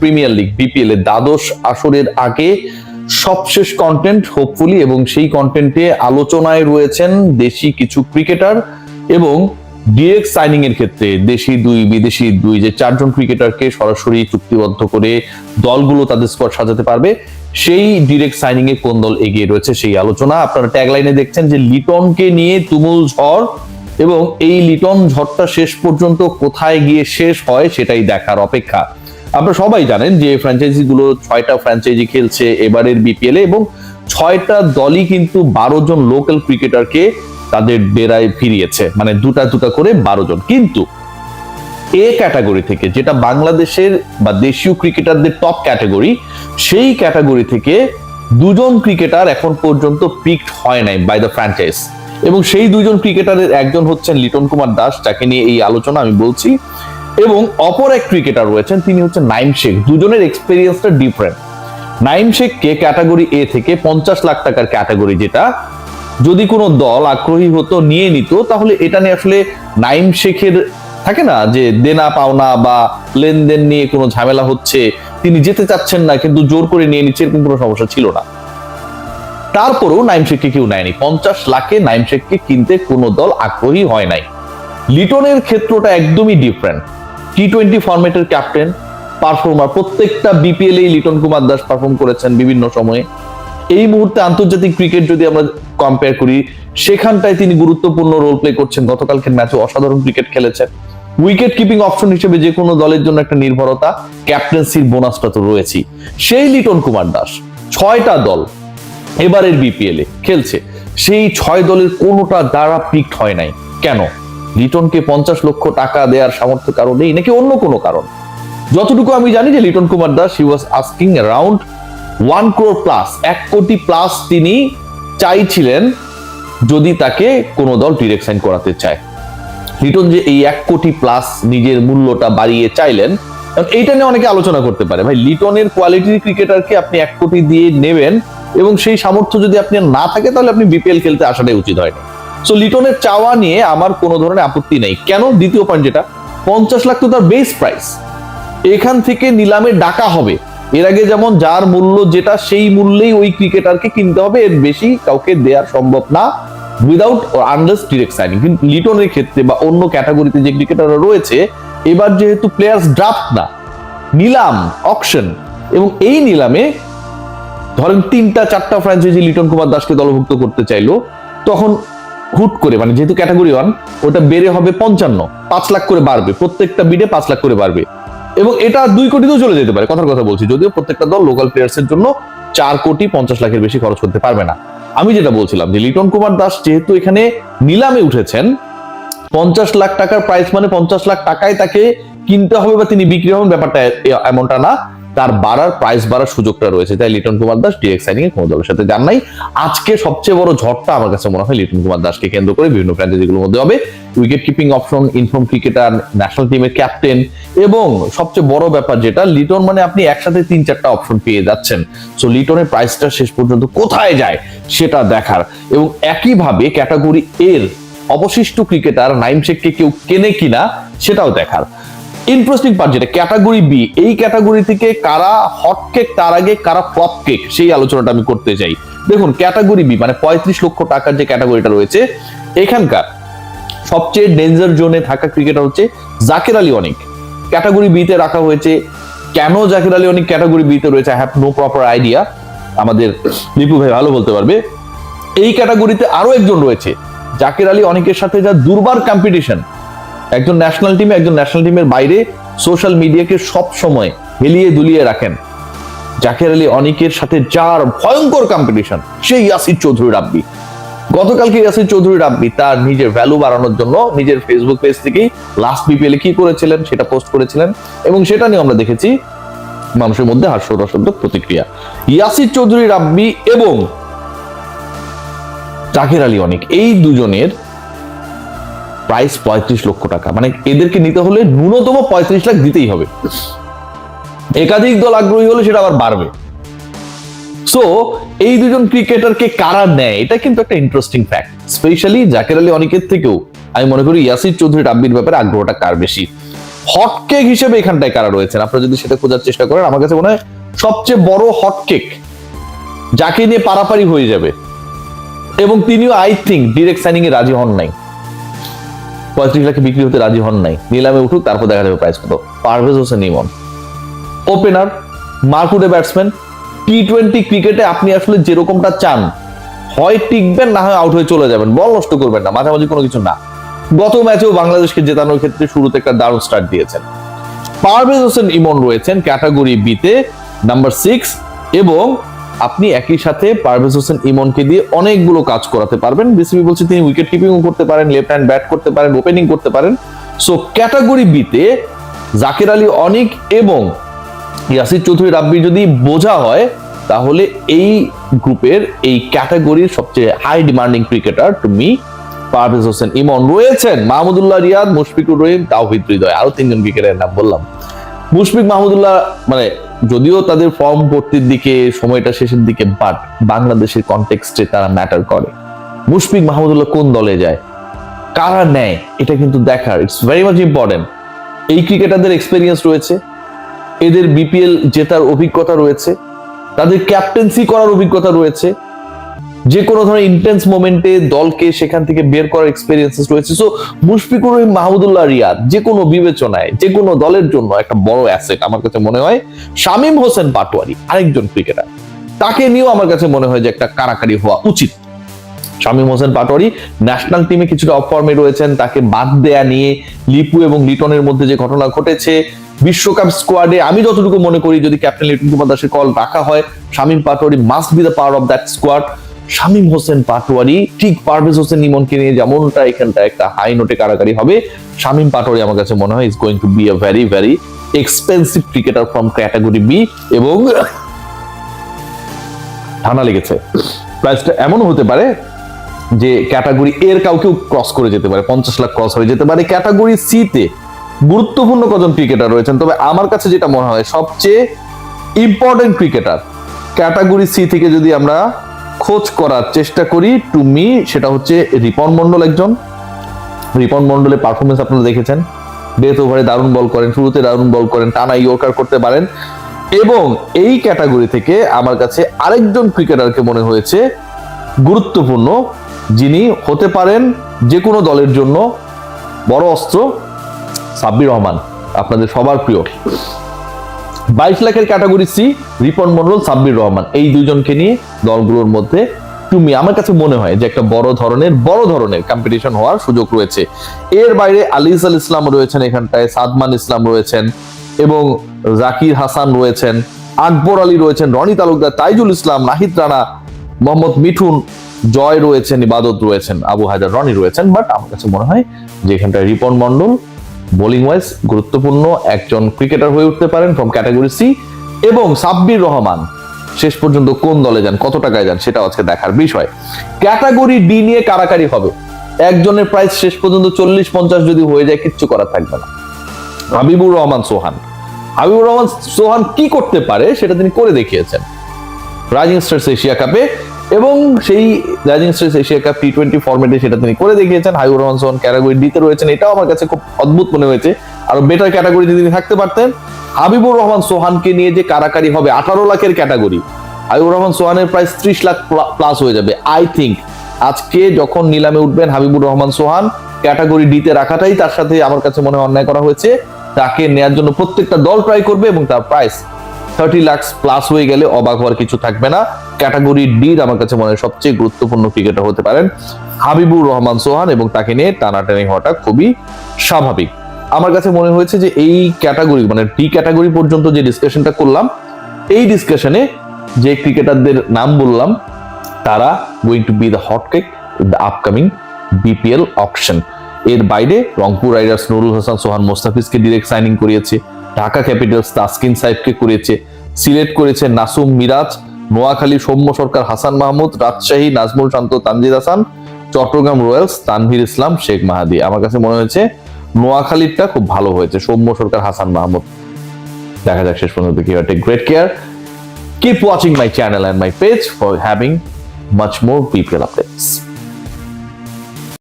Premier league BPL এর দ্বাদশ আসরের আগে সবশেষ কন্টেন্ট হোপফুলি এবং সেই কন্টেন্টে আলোচনায় রয়েছেন দেশি কিছু ক্রিকেটার এবং ডিরেক্ট সাইনিং এর ক্ষেত্রে দেশি দুই, বিদেশি দুই, যে চারজন ক্রিকেটারকে সরাসরি চুক্তিবদ্ধ করে দলগুলো তাদের স্কোয়াড সাজাতে পারবে, সেই ডিরেক্ট সাইনিং এ কোন দল এগিয়ে রয়েছে সেই আলোচনা আপনারা ট্যাগলাইনে দেখছেন যে লিটনকে নিয়ে তুমুল ঝড় এবং এই লিটন ঝড়টা শেষ পর্যন্ত কোথায় গিয়ে শেষ হয় সেটাই দেখার অপেক্ষা। আপনারা সবাই জানেন যে ফ্র্যাঞ্চাইজি গুলো ছয়টা ফ্র্যাঞ্চাইজি খেলছে এবারের বিপিএল এবং ছয়টা দলই কিন্তু বারো জন লোকাল ক্রিকেটারকে তাদের ডেরায় ফিরিয়েছে। মানে দুটা দুটা করে বারো জন। কিন্তু এ ক্যাটাগরি থেকে যেটা বাংলাদেশের বা দেশীয় ক্রিকেটারদের টপ ক্যাটাগরি সেই ক্যাটাগরি থেকে দুজন ক্রিকেটার এখন পর্যন্ত পিকড হয় নাই বাই দ্য ফ্র্যাঞ্চাইজ এবং সেই দুজন ক্রিকেটারের একজন হচ্ছেন লিটন কুমার দাস, যাকে নিয়ে এই আলোচনা আমি বলছি। এবং অপর এক ক্রিকেটার রয়েছেন, তিনি হচ্ছেন নাইম শেখ। দুজনের এক্সপিরিয়েন্সটা ডিফারেন্ট নাইম শেখকে ক্যাটাগরি এ থেকে পঞ্চাশ লাখ টাকার ক্যাটাগরি যেটা, যদি কোনো দল আগ্রহী হতো, নিয়ে নিত, তাহলে এটা নিয়ে আসলে নাইম শেখের থাকে না যে দেনা পাওনা বা লেনদেন নিয়ে কোনো ঝামেলা হচ্ছে, তিনি যেতে চাচ্ছেন না, কিন্তু জোর করে নিয়ে নিচ্ছে এরকম কোনো সমস্যা ছিল না। তারপরেও নাইম শেখকে কেউ নেয়নি। পঞ্চাশ লাখে নাইম শেখকে কিনতে কোনো দল আগ্রহী হয় নাই। লিটনের ক্ষেত্রটা একদমই ডিফারেন্ট টি টোয়েন্টি ফরম্যাটের ক্যাপ্টেন পারফর্মার প্রত্যেকটা বিপিএল এই লিটন কুমার দাস পারফর্ম করেছেন বিভিন্ন সময়ে। এই মুহূর্তে আন্তর্জাতিক ক্রিকেট যদি আমরা কম্পেয়ার করি, সেখানটায় তিনি গুরুত্বপূর্ণ রোল প্লে করছেন। গতকালকের ম্যাচে অসাধারণ ক্রিকেট খেলেছেন। উইকেট কিপিং অপশন হিসেবে যে কোনো দলের জন্য একটা নির্ভরতা ক্যাপ্টেন্সির বোনাসটা তো রয়েছেই। সেই লিটন কুমার দাস, ছয়টা দল এবারের বিপিএল এ খেলছে। সেই ছয় দলের কোনোটা দ্বারা পিকড হয় নাই। কেন? লিটনকে পঞ্চাশ লক্ষ টাকা দেওয়ার সামর্থ্য কারণেই নাকি অন্য কোনো কারণ? যতটুকু আমি জানি যে Liton Kumar Das he was asking around one crore plus এক কোটি প্লাস তিনি চাইছিলেন যদি তাকে কোনো দল ডিরেক্ট সাইন করাতে চায়। লিটন যে এই এক কোটি প্লাস নিজের মূল্যটা বাড়িয়ে চাইলেন, কারণ এইটা নিয়ে অনেকে আলোচনা করতে পারে। ভাই, লিটনের কোয়ালিটির ক্রিকেটারকে আপনি এক কোটি দিয়ে নেবেন এবং সেই সামর্থ্য যদি আপনি না থাকে, তাহলে আপনি বিপিএল খেলতে আসাটাই উচিত হয়নি। সো লিটনের চাওয়া নিয়ে আমার কোনো ধরনের আপত্তি নেই। কেন? দ্বিতীয় পয়েন্ট যেটা, পঞ্চাশ লাখ তো তার বেস প্রাইস এখান থেকে নিলামে ডাকা হবে। এর আগে যেমন যার মূল্য যেটা, সেই মূল্যেই ওই ক্রিকেটারকে কিনতে হবে। এর বেশি কাউকে দেওয়া সম্ভব না। উইদাউট আন্ডার ডিরেক্ট সাইনিং কিন্তু লিটনের ক্ষেত্রে বা অন্য ক্যাটাগরিতে যে ক্রিকেটাররা রয়েছে, এবার যেহেতু প্লেয়ার্স ড্রাফট না, নিলাম অকশন এবং এই নিলামে ধরেন তিনটা, চারটা ফ্র্যাঞ্চাইজি লিটন কুমার দাসকে দলভুক্ত করতে চাইলো, তখন হুট করে মানে যেহেতু ক্যাটাগরি ওয়ান ওটা বেড়ে হবে পঞ্চান্ন। পাঁচ লাখ করে বাড়বে, প্রত্যেকটা বিডে পাঁচ লাখ করে বাড়বে। এবং এটা দুই কোটিতেও চলে যেতে পারে, কথার কথা বলছি, যদিও প্রত্যেকটা দল লোকাল প্লেয়ার্স এর জন্য চার কোটি পঞ্চাশ লাখের বেশি খরচ করতে পারবে না। আমি যেটা বলছিলাম যে লিটন কুমার দাস যেহেতু এখানে নিলামে উঠেছেন, পঞ্চাশ লাখ টাকার প্রাইস মানে পঞ্চাশ লাখ টাকায় তাকে কিনতে হবে বা তিনি বিক্রি হবেন ব্যাপারটা এমনটা না। তার বাড়ার প্রাইস বাড়ার সুযোগটা রয়েছে। তাই লিটন কুমার দাস ডিরেক্ট সাইনিং এ কোনো দলের সাথে যান নাই। আজকে সবচেয়ে বড় ঝড়টা আমার কাছে মনে হয় লিটন কুমার দাসকে কেন্দ্র করে বিভিন্ন ফ্র্যাঞ্চাইজিগুলোর মধ্যে হবে। Wicket keeping option inform cricketer national টিমের ক্যাপ্টেন এবং সবচেয়ে বড় ব্যাপার যেটা, লিটন মানে আপনি একসাথে তিন চারটা অপশন পেয়ে যাচ্ছেন। সো লিটনের প্রাইসটা শেষ পর্যন্ত কোথায় যায় সেটা দেখার। এবং একইভাবে ক্যাটাগরি এর অবশিষ্ট ক্রিকেটার নাইম শেখকে কেউ কেনে কিনা, সেটাও দেখার। ইন্টারেস্টিং পার্ট যেটা ক্যাটাগরি বি এই ক্যাটাগরি থেকে কারা হট কেক তার আগে কারা ফ্লপ কেক সেই আলোচনাটা আমি করতে চাই। দেখুন ক্যাটাগরি বি মানে পঁয়ত্রিশ লক্ষ টাকার যে ক্যাটাগরিটা রয়েছে, এখানকার সবচেয়ে ডেঞ্জার জোনে থাকা ক্রিকেটার হচ্ছে জাকির আলী অনেক। ক্যাটাগরি বিতে রাখা হয়েছে, কেন জাকির আলী অনেক ক্যাটাগরি বিতে রয়েছে I have no proper idea আমাদের লিপু ভাই ভালো বলতে পারবে। এই ক্যাটাগরিতে আরও একজন রয়েছে, জাকির আলী অনেকের সাথে যা দুর্বার কম্পিটিশন একজন ন্যাশনাল টিমে একজন ন্যাশনাল টিমের বাইরে সোশ্যাল মিডিয়াকে সব সময় হেলিয়ে দুলিয়ে রাখেন। জাকির আলী অনিকের সাথে যার ভয়ঙ্কর কম্পিটিশন সেই ইয়াসির চৌধুরী রাব্বি। গতকালকে ইয়াসির চৌধুরী রাব্বি তার নিজের ভ্যালু বাড়ানোর জন্য নিজের ফেসবুক পেজ থেকেই লাস্ট বিপিএল কি করেছিলেন সেটা পোস্ট করেছিলেন এবং সেটা নিয়ে আমরা দেখেছি মানুষের মধ্যে হাস্যরসদ্য প্রতিক্রিয়া। ইয়াসির চৌধুরী রাব্বি এবং জাকির আলী অনেক, এই দুজনের প্রাইস পঁয়ত্রিশ লক্ষ টাকা। মানে এদেরকে নিতে হলে ন্যূনতম পঁয়ত্রিশ লাখ দিতেই হবে। একাধিক দল আগ্রহী হলে সেটা আবার বাড়বে। সো এই দুজন ক্রিকেটারকে কারা নেয়, এটা কিন্তু একটা interesting fact specially Zaker Ali অনেকের থেকেও আমি মনে করি ইয়াসির চৌধুরী রাব্বির ব্যাপারে আগ্রহটা কার বেশি? হটকেক হিসেবে এখানটায় কারা রয়েছেন? আপনারা যদি সেটা খোঁজার চেষ্টা করেন, আমার কাছে মনে হয় সবচেয়ে বড় হটকেক যাকে নিয়ে পারাপারি হয়ে যাবে। এবং তিনিও আই থিঙ্ক ডিরেক্ট সাইনিং এ রাজি হন নাই। পঁয়ত্রিশ লাখে বিক্রি হতে রাজি হন নাই। নিলামে উঠুক, তারপর দেখা যাবে প্রাইস কত। পারভেজ হোসেন ইমন ওপেনার মার্কুটে ব্যাটসম্যান টি টোয়েন্টি ক্রিকেটে আপনি আসলে যেরকমটা চান, হয় টিকবেন, না হয় আউট হয়ে চলে যাবেন। বল নষ্ট করবেন না, মাঝামাঝি কোনো কিছু না। গত ম্যাচেও বাংলাদেশকে জেতানোর ক্ষেত্রে শুরুতে একটা দারুণ স্টার্ট দিয়েছেন। পারভেজ হোসেন ইমন রয়েছেন ক্যাটাগরি বিতে নাম্বার সিক্স এবং আপনি একই সাথে পারভেজ হোসেন ইমনকে দিয়ে অনেকগুলো কাজ করাতে পারবেন। বিসিবি বলছে তিনি উইকেট কিপিংও করতে পারেন লেফট হ্যান্ড ব্যাট করতে পারেন ওপেনিং করতে পারেন। সো ক্যাটাগরি বিতে জাকির আলী অনিক এবং ইয়াসির চৌধুরী রাব্বি যদি বোঝা হয়, তাহলে এই গ্রুপের এই ক্যাটাগরির সবচেয়ে হাই ডিমান্ডিং ক্রিকেটার তুমি পারভেজ হোসেন ইমন। রয়েছেন মাহমুদুল্লাহ রিয়াদ, মুশফিকুর রহিম, তাওহিদ হৃদয়। আরও তিনজন ক্রিকেটারের নাম বললাম। মুশফিক মাহমুদুল্লাহ মানে যদিও তাদের ফর্ম ভর্তির দিকে, সময়টা শেষের দিকে বাট বাংলাদেশের কনটেক্সটে তারা ম্যাটার করে। মুশফিক মাহমুদুল্লাহ কোন দলে যায়? কারা নেয়? এটা কিন্তু দেখার। ইটস ভেরি মাচ ইম্পর্টেন্ট এই ক্রিকেটারদের এক্সপেরিয়েন্স রয়েছে। এদের বিপিএল জেতার অভিজ্ঞতা রয়েছে। তাদের ক্যাপ্টেন্সি করার অভিজ্ঞতা রয়েছে। যে কোনো ধরনের ইন্টেন্স মোমেন্টে দলকে সেখান থেকে বের করার এক্সপিরিয়েন্সেস রয়েছে। সো মুশফিকুর রহিম, মাহমুদুল্লাহ রিয়াদ, যে কোনো বিবেচনায়, যে কোনো দলের জন্য একটা বড় অ্যাসেট আমার কাছে মনে হয় শামীম হোসেন পাটোয়ারি, আরেকজন ক্রিকেটার তাকে নিয়েও আমার কাছে মনে হয় যে একটা কারাকারি হওয়া উচিত। শামীম হোসেন পাটোয়ারি ন্যাশনাল টিমে কিছুটা অফ ফর্মে রয়েছেন, তাকে বাদ দেয়া নিয়ে লিপু এবং লিটনের মধ্যে যে ঘটনা ঘটেছে, বিশ্বকাপ স্কোয়াডে আমি যতটুকু মনে করি, যদি ক্যাপ্টেন লিটন কুমার দাসের কল রাখা হয়, Shamim Patwari must be the power of that squad Shamim Hossain Patwari, ঠিক পারভেজ হোসেন ইমনকে নিয়ে যেমনটা এখানটা একটা হাই নোটে কারাকারি হবে, শামীম পাটোয়ারি আমার কাছে মনে হয় is going to be a very very expensive cricketer from category B এবং ঠান্ডা লেগেছে। প্রাইসটা এমনও হতে পারে যে ক্যাটাগরি এর কাউকেও ক্রস করে যেতে পারে, পঞ্চাশ লাখ ক্রস হয়ে যেতে পারে। ক্যাটাগরি সি তে গুরুত্বপূর্ণ কজন ক্রিকেটার রয়েছেন, তবে আমার কাছে যেটা মনে হয় সবচেয়ে ইম্পর্টেন্ট ক্রিকেটার ক্যাটাগরি সি থেকে যদি আমরা খোঁজ করার চেষ্টা করি টু মি সেটা হচ্ছে রিপন মন্ডল একজন। রিপন মন্ডলের পারফরমেন্স আপনারা দেখেছেন। ডেথ ওভারে দারুণ বল করেন, শুরুতে দারুণ বল করেন, টানা ইয়র্কার করতে পারেন। এবং এই ক্যাটাগরি থেকে আমার কাছে আরেকজন ক্রিকেটারকে মনে হয়েছে গুরুত্বপূর্ণ, যিনি হতে পারেন যে কোনো দলের জন্য বড় অস্ত্র, সাব্বির রহমান, আপনাদের সবার প্রিয়। বাইশ লাখের ক্যাটাগরি সি রিপন মন্ডল সাব্বির রহমান। এই দুজনকে নিয়ে দলগুলোর মধ্যে তুমি আমার কাছে মনে হয় যে একটা বড় ধরনের বড় ধরনের কম্পিটিশন হওয়ার সুযোগ রয়েছে। এর বাইরে আলিস আল ইসলাম রয়েছেন এখানটায়, সাদমান ইসলাম রয়েছেন এবং জাকির হাসান রয়েছেন, আকবর আলী রয়েছেন, রনি তালুকদার, তাইজুল ইসলাম, নাহিদ রানা, মোহাম্মদ মিঠুন, জয় রয়েছেন, ইবাদত রয়েছেন, আবু হাজার রনি রয়েছেন বাট আমার কাছে মনে হয় যে এখানটায় রিপন মন্ডল বোলিং ওয়াইজ গুরুত্বপূর্ণ একজন ক্রিকেটার হয়ে উঠতে পারেন ফ্রম ক্যাটাগরি সি এবং সাব্বির রহমান। শেষ পর্যন্ত কোন দলে যান, কত টাকায় যান সেটা আজকে দেখার বিষয়। ক্যাটাগরি ডি নিয়ে কারাকারি হবে। একজনের প্রাইস শেষ পর্যন্ত চল্লিশ পঞ্চাশ যদি হয়ে যায়, কিচ্ছু করার থাকবে না। হাবিবুর রহমান, সোহান। হাবিবুর রহমান, সোহান কি করতে পারে, সেটা তিনি করে দেখিয়েছেন। রাইজিং স্টার্স এশিয়া কাপে এবং সেই rising stars Asia cup T twenty ফর্মেটে সেটা তিনি করে দেখিয়েছেন। হাবিবুর রহমান ক্যাটাগরি ডিতে রয়েছেন। এটাও আমার কাছে খুব অদ্ভুত মনে হয়েছে। আরও বেটার ক্যাটাগরিতে তিনি থাকতে পারতেন। হাবিবুর রহমান সোহানকে নিয়ে যে কারাকারি হবে, আঠারো লাখের ক্যাটাগরি হাবিবুর রহমান সোহানের প্রায় ত্রিশ লাখ প্লাস হয়ে যাবে আই থিঙ্ক আজকে যখন নিলামে উঠবেন হাবিবুর রহমান সোহান ক্যাটাগরি ডিতে রাখাটাই তার সাথে আমার কাছে মনে অন্যায় করা হয়েছে। তাকে নেয়ার জন্য প্রত্যেকটা দল ট্রাই করবে এবং তার প্রাইস থার্টি লাক্স প্লাস হয়ে গেলে অবাক হওয়ার কিছু থাকবে না। ক্যাটাগরি ডি আমার কাছে মনে হয় সবচেয়ে গুরুত্বপূর্ণ ক্রিকেটার হতে পারেন হাবিবুর রহমান সোহান এবং তাকে নিয়ে টানাটানি হওয়াটা খুবই স্বাভাবিক। আমার কাছে মনে হয়েছে যে এই ক্যাটাগরি মানে ডি ক্যাটাগরি পর্যন্ত যে ডিসকাশনটা করলাম, এই ডিসকাশনে যে ক্রিকেটারদের নাম বললাম, তারা going to be the hot cake the upcoming BPL auction এর বাইরে রংপুর রাইডার্স নুরুল হাসান, সোহান মোস্তাফিজকে ডিরেক্ট সাইনিং করিয়েছে। ঢাকা ক্যাপিটালস তাসকিন সাহেবকে করেছে সিলেট করেছে নাসুম মিরাজ, নোয়াখালী সৌম্য সরকার, হাসান মাহমুদ, রাজশাহী নাজমুল শান্ত তানজিদ হাসান, চট্টগ্রাম রয়্যালস তানভীর ইসলাম, শেখ মাহাদি। আমার কাছে মনে হয়েছে নোয়াখালীরটা খুব ভালো হয়েছে, সৌম্য সরকার, হাসান মাহমুদ। দেখা যাক শেষ পর্যন্ত কি হয়। Great care keep watching my channel and my page for having much more BPL updates.